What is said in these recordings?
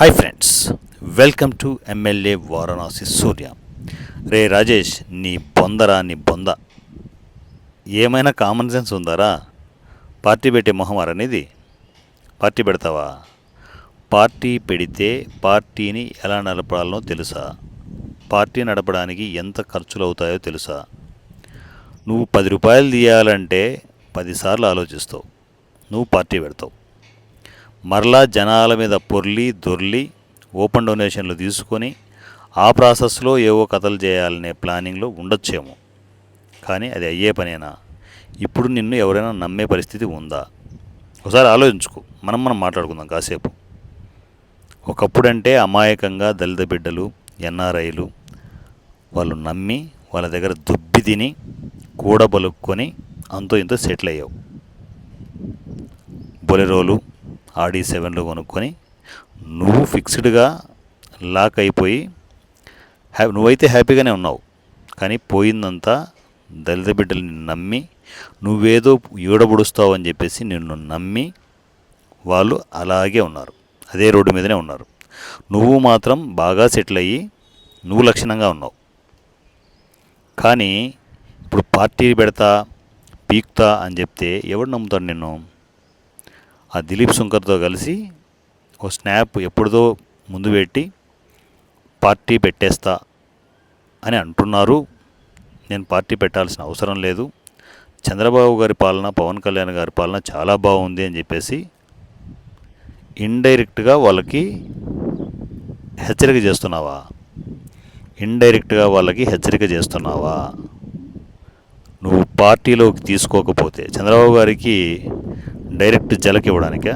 Hi friends welcome to MLA Varanasi Surya రే రాజేష్ నీ బొందరా నీ బొంద. ఏమైనా కామన్ సెన్స్ ఉందారా? పార్టీ పెట్టే మొహమారా నీది పార్టీ పెడతావా? పార్టీ పెడితే పార్టీని ఎలా నడపాలనో తెలుసా? పార్టీ నడపడానికి ఎంత ఖర్చులు అవుతాయో తెలుసా? నువ్వు పది రూపాయలు తీయాలంటే పదిసార్లు ఆలోచిస్తావు. నువ్వు పార్టీ పెడతావు. మరలా జనాల మీద పొర్లి దొర్లి ఓపెన్ డొనేషన్లు తీసుకొని ఆ ప్రాసెస్లో ఏవో కథలు చేయాలనే ప్లానింగ్లో ఉండొచ్చేమో. కానీ అది అయ్యే పనేనా? ఇప్పుడు నిన్ను ఎవరైనా నమ్మే పరిస్థితి ఉందా? ఒకసారి ఆలోచించుకో. మనం మనం మాట్లాడుకుందాం కాసేపు. ఒకప్పుడంటే అమాయకంగా దళిత బిడ్డలు ఎన్ఆర్ఐలు వాళ్ళు నమ్మి వాళ్ళ దగ్గర దుబ్బి తిని కూడబలుక్కొని అంతో ఇంతో సెటిల్ అయ్యావు. బొలెరోలు ఆడి సెవెన్లో కొనుక్కొని నువ్వు ఫిక్స్డ్గా లాక్ అయిపోయి హ్యా నువ్వైతే హ్యాపీగానే ఉన్నావు. కానీ పోయిందంతా దళిత బిడ్డల్ని నమ్మి నువ్వేదో ఈడబుడుస్తావు అని చెప్పేసి నిన్ను నమ్మి వాళ్ళు అలాగే ఉన్నారు. అదే రోడ్డు మీదనే ఉన్నారు. నువ్వు మాత్రం బాగా సెటిల్ అయ్యి నువ్వు లక్షణంగా ఉన్నావు. కానీ ఇప్పుడు పార్టీ పెడతా పీక్తా అని చెప్తే ఎవడు నమ్ముతాడు నిన్ను? ఆ దిలీప్ శంకర్తో కలిసి ఓ స్నాప్ ఎప్పుడుదో ముందు పెట్టి పార్టీ పెట్టేస్తా అని అంటున్నారు. నేను పార్టీ పెట్టాల్సిన అవసరం లేదు. చంద్రబాబు గారి పాలన పవన్ కళ్యాణ్ గారి పాలన చాలా బాగుంది అని చెప్పేసి ఇండైరెక్ట్గా వాళ్ళకి హెచ్చరిక చేస్తున్నావా? ఇండైరెక్ట్గా వాళ్ళకి హెచ్చరిక చేస్తున్నావా? నువ్వు పార్టీలోకి తీసుకోకపోతే చంద్రబాబు గారికి డైరెక్ట్ జలకి ఇవ్వడానిక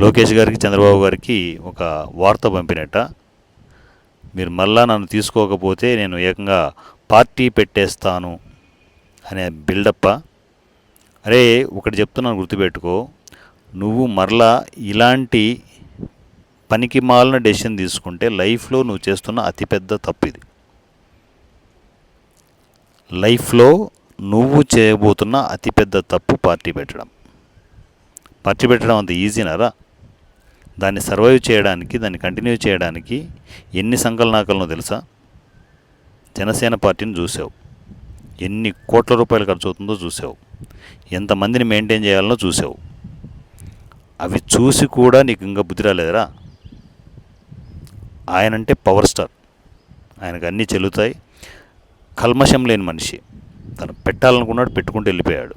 లోకేష్ గారికి చంద్రబాబు గారికి ఒక వార్త పంపినట్ట మీరు మళ్ళా నన్ను తీసుకోకపోతే నేను ఏకంగా పార్టీ పెట్టేస్తాను అనే బిల్డప్ప. అరే ఒకటి చెప్తున్నాను గుర్తుపెట్టుకో. నువ్వు మరలా ఇలాంటి పనికి మాలిన డెసిషన్ తీసుకుంటే లైఫ్లో నువ్వు చేస్తున్న అతిపెద్ద తప్పు ఇది లైఫ్లో నువ్వు చేయబోతున్న అతిపెద్ద తప్పు పార్టీ పెట్టడం. పెట్టడం అంత ఈజీనరా దాన్ని సర్వైవ్ చేయడానికి దాన్ని కంటిన్యూ చేయడానికి ఎన్ని సంకలనాకలను తెలుసా? జనసేన పార్టీని చూసావు. ఎన్ని కోట్ల రూపాయలు ఖర్చు అవుతుందో చూసావు. ఎంతమందిని మెయింటైన్ చేయాలనో చూసావు. అవి చూసి కూడా నీకు ఇంకా బుద్ధి రాలేదురా. ఆయనంటే పవర్ స్టార్ ఆయనకు అన్నీ చెల్లుతాయి. కల్మషం లేని మనిషి. తను పెట్టాలనుకున్నాడు పెట్టుకుంటూ వెళ్ళిపోయాడు.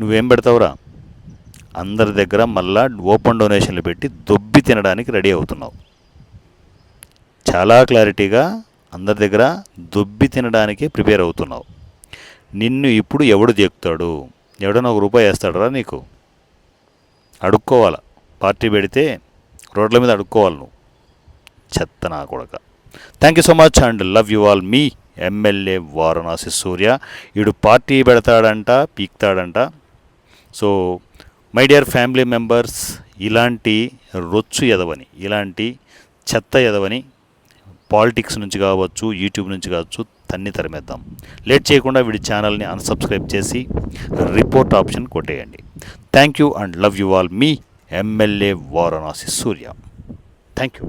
నువ్వేం పెడతావురా? అందరి దగ్గర మళ్ళా ఓపెన్ డొనేషన్లు పెట్టి దొబ్బి తినడానికి రెడీ అవుతున్నావు. చాలా క్లారిటీగా అందరి దగ్గర దొబ్బి తినడానికి ప్రిపేర్ అవుతున్నావు. నిన్ను ఇప్పుడు ఎవడు దేకుతాడు ఎవడన్నా ఒక రూపాయి వేస్తాడరా నీకు? అడుక్కోవాలా. పార్టీ పెడితే రోడ్ల మీద అడుక్కోవాలి నువ్వు. చెత్త నా కొడక. Thank you so much and love you all me MLA Varanasi Surya. ఇడు పార్టీ పెడతాడంట పీక్తాడంట. So my dear family members ఇలాంటి రొచ్చు ఎదవని ఇలాంటి చెత్త ఎదవని పాలిటిక్స్ నుంచి కావచ్చు యూట్యూబ్ నుంచి కావచ్చు తన్ని తరిమేద్దాం. లేట్ చేయకుండా వీడి ఛానల్ని అన్సబ్స్క్రైబ్ చేసి రిపోర్ట్ ఆప్షన్ కొట్టేయండి. Thank you and love you all me MLA Varanasi Surya thank you